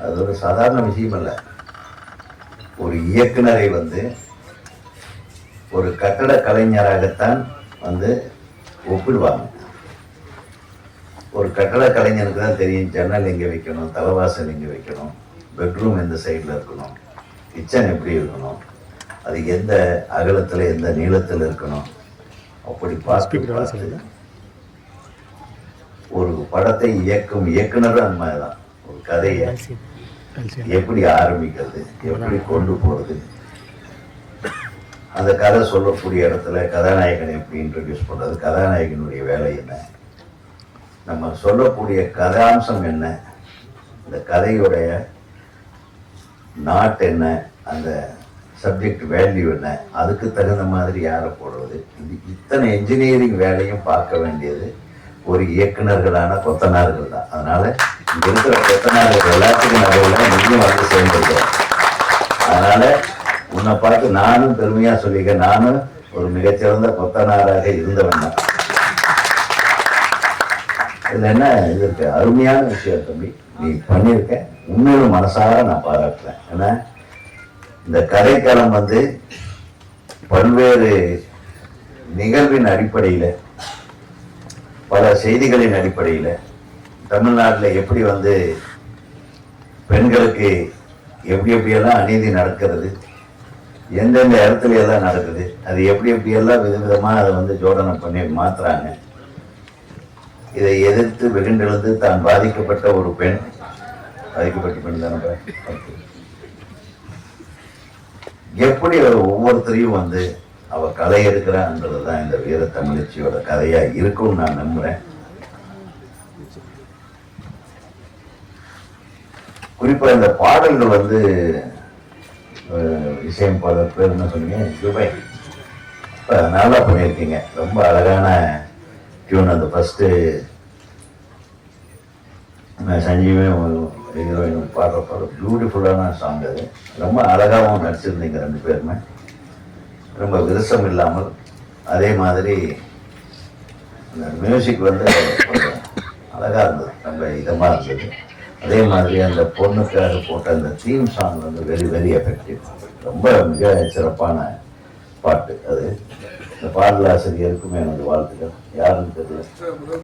சாதாரண விஷயம் அல்ல ஒரு இயக்குனரை வந்து ஒரு கட்டட கலைஞராகத்தான் வந்து ஒப்பிடுவாங்க. ஒரு கட்டட கலைஞனுக்கு தான் தெரியும் ஜன்னல் எங்கே வைக்கணும் தலைவாசல் எங்கே வைக்கணும் பெட்ரூம் எந்த சைடில் இருக்கணும் கிச்சன் எப்படி இருக்கணும் அது எந்த அகலத்தில் எந்த நீளத்தில் இருக்கணும் அப்படி பார்த்து ஒரு படத்தை இயக்கும் இயக்குனரும் அந்த மாதிரி தான். ஒரு கதையை எப்படி ஆரம்பிக்கிறது எப்படி கொண்டு போகிறது அந்த கதை சொல்லக்கூடிய இடத்துல கதாநாயகனை எப்படி இன்ட்ரடியூஸ் பண்ணுறது கதாநாயகனுடைய வேலை என்ன? நம்ம சொல்லக்கூடிய கதாம்சம் என்ன? இந்த கதையுடைய நாட் என்ன? அந்த சப்ஜெக்ட் வேல்யூ என்ன? அதுக்கு தகுந்த மாதிரி யாரை போடுறது இது இத்தனை என்ஜினியரிங் வேலையும் பார்க்க வேண்டியது ஒரு இயக்குனர்களான கொத்தனார்கள் தான் அதனால இங்க இருக்கிற கொத்தனார்கள் எல்லாத்துக்கும் நடுவில் நீயும் வந்து சேர்ந்துருக்க அதனால உன்னை பார்த்து நானும் பெருமையா சொல்லிக்க நானும் ஒரு மிகச்சிறந்த கொத்தனாராக இருந்தவன் தான். இதுல என்ன இது இருக்கு? அருமையான விஷயம் தம்பி. நீ பண்ணியிருக்க. உண்மையிலும் மனசார நான் பாராட்டுறேன். ஏன்னா இந்த கதைக்களம் வந்து பல்வேறு நிகழ்வின் அடிப்படையில பல செய்திகளின் அடிப்படையில தமிழ்நாட்டில் எப்படி வந்து பெண்களுக்கு எப்படி எப்படியெல்லாம் அநீதி நடக்கிறது? எந்தெந்த இடத்துல எல்லாம் நடக்குது? அது எப்படி எப்படியெல்லாம் விதவிதமாக அதை வந்து ஜோடனை பண்ணி மாற்றுறாங்க இதை எதிர்த்து வெகுண்டெழுந்து தான் பாதிக்கப்பட்ட ஒரு பெண் பாதிக்கப்பட்ட பெண் தானே எப்படி அவ ஒவ்வொருத்தரையும் வந்து அவள் கலை எடுக்கிறான்றது தான் இந்த வீர தமிழச்சியோட கதையாக இருக்கும்னு நான் நம்புகிறேன் குறிப்பாக இந்த பாடல்கள் வந்து அஹ், இசையமைப்பாளர் பேர் என்ன சொன்னீங்க? ஜுபை நல்லா பண்ணியிருக்கீங்க. ரொம்ப அழகான டியூன் அந்த ஃபஸ்ட்டு சஞ்சீவன் ஹீரோயின் பாடுற பாடல். பியூட்டிஃபுல்லான சாங் அது. ரொம்ப அழகாகவும் நடிச்சிருந்தீங்க ரெண்டு பேருமே. ரொம்ப விரசம் இல்லாமல் அதே மாதிரி அந்த மியூசிக் வந்து கொஞ்சம் அழகாக இருந்தது. ரொம்ப இதமாக இருந்தது. அதே மாதிரி அந்த பொண்ணுக்காக போட்ட அந்த தீம் சாங் வந்து வெரி வெரி எஃபெக்டிவ் ரொம்ப மிக சிறப்பான பாட்டு அது. இந்த பாடலாசிரியருக்கும் எனது வாழ்த்துக்கள். யாருன்னு தெரியல?